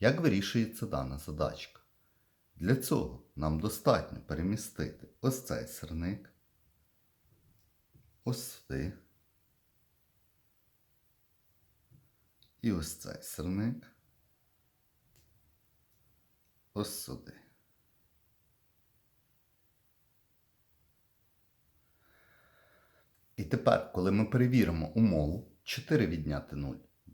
Як вирішується дана задачка? Для цього нам достатньо перемістити ось цей сирник, ось сюди. І ось цей сирник. Ось сюди. І тепер, коли ми перевіримо умову, 4 відняти 0